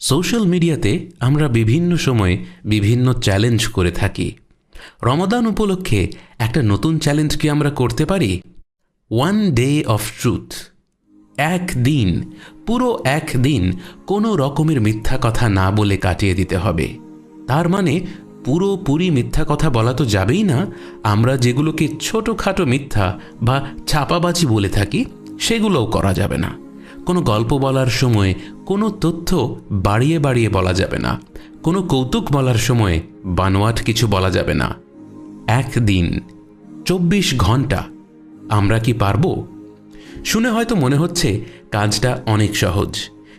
Social মিডিয়াতে আমরা বিভিন্ন সময়ে বিভিন্ন চ্যালেঞ্জ করে থাকি। রমাদান উপলক্ষে একটা নতুন চ্যালেঞ্জ কি আমরা করতে পারি? ওয়ান ডে অফ ট্রুথ একদিন পুরো একদিন কোনো রকমের মিথ্যা কথা না বলে কাটিয়ে দিতে হবে। তার মানে পুরোপুরি মিথ্যা কথা বলা তো যাবেই না। আমরা যেগুলোকে ছোটোখাটো মিথ্যা বা ছাপাবাজি বলে থাকি, সেগুলোও করা যাবে না। কোনো গল্প বলার সময় কোনো তথ্য বাড়িয়ে বাড়িয়ে বলা যাবে না। কোনো কৌতুক বলার সময় বানোয়াট কিছু বলা যাবে না। একদিন, চব্বিশ ঘণ্টা, আমরা কি পারব? শুনে হয়তো মনে হচ্ছে কাজটা অনেক সহজ।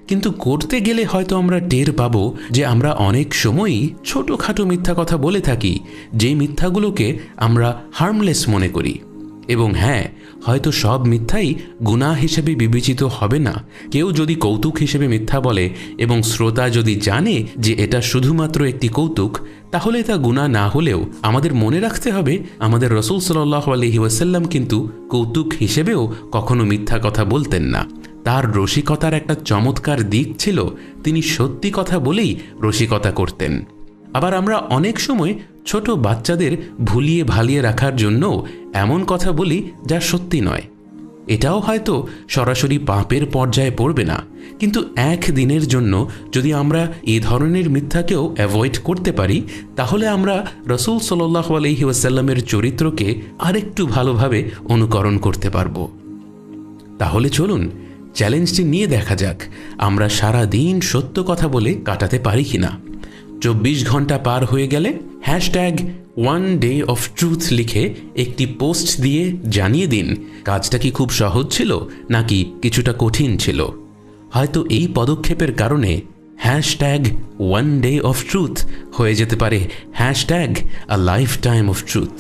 কিন্তু করতে গেলে হয়তো আমরা টের পাব যে আমরা অনেক সময়ই ছোটোখাটো মিথ্যা কথা বলে থাকি যেই মিথ্যাগুলোকে আমরা হার্মলেস মনে করি। এবং হ্যাঁ হয়তো সব মিথ্যাই গুনাহ হিসেবে বিবেচিত হবে না। কেউ যদি কৌতুক হিসেবে মিথ্যা বলে এবং শ্রোতা যদি জানে যে এটা শুধুমাত্র একটি কৌতুক, তাহলে তা গুণা না হলেও আমাদের মনে রাখতে হবে, আমাদের রসুল সাল্লাহ আলহি ওয়াসাল্লাম কিন্তু কৌতুক হিসেবেও কখনো মিথ্যা কথা বলতেন না। তার রসিকতার একটা চমৎকার দিক ছিল, তিনি সত্যি কথা বলেই রসিকতা করতেন। আবার আমরা অনেক সময় ছোট বাচ্চাদের ভুলিয়ে ভালিয়ে রাখার জন্য এমন কথা বলি যা সত্যি নয়। এটাও হয়তো সরাসরি পাপের পর্যায়ে পড়বে না, কিন্তু এক দিনের জন্য যদি আমরা এ ধরনের মিথ্যাকেও অ্যাভয়েড করতে পারি, তাহলে আমরা রসুল সাল্লাহ আলহি ওয়াসাল্লামের চরিত্রকে আরেকটু ভালোভাবে অনুকরণ করতে পারব। তাহলে চলুন চ্যালেঞ্জটি নিয়ে দেখা যাক, আমরা সারা দিন সত্য কথা বলে কাটাতে পারি কিনা চব্বিশ ঘণ্টা পার হয়ে গেলে hashtag one day of truth লিখে একটি পোস্ট দিয়ে জানিয়ে দিন, কাজটা কি খুব সহজ ছিল নাকি কিছুটা কঠিন ছিল। হয়তো এই পদক্ষেপের কারণে hashtag one day of truth হয়ে যেতে পারে, hashtag a lifetime of truth.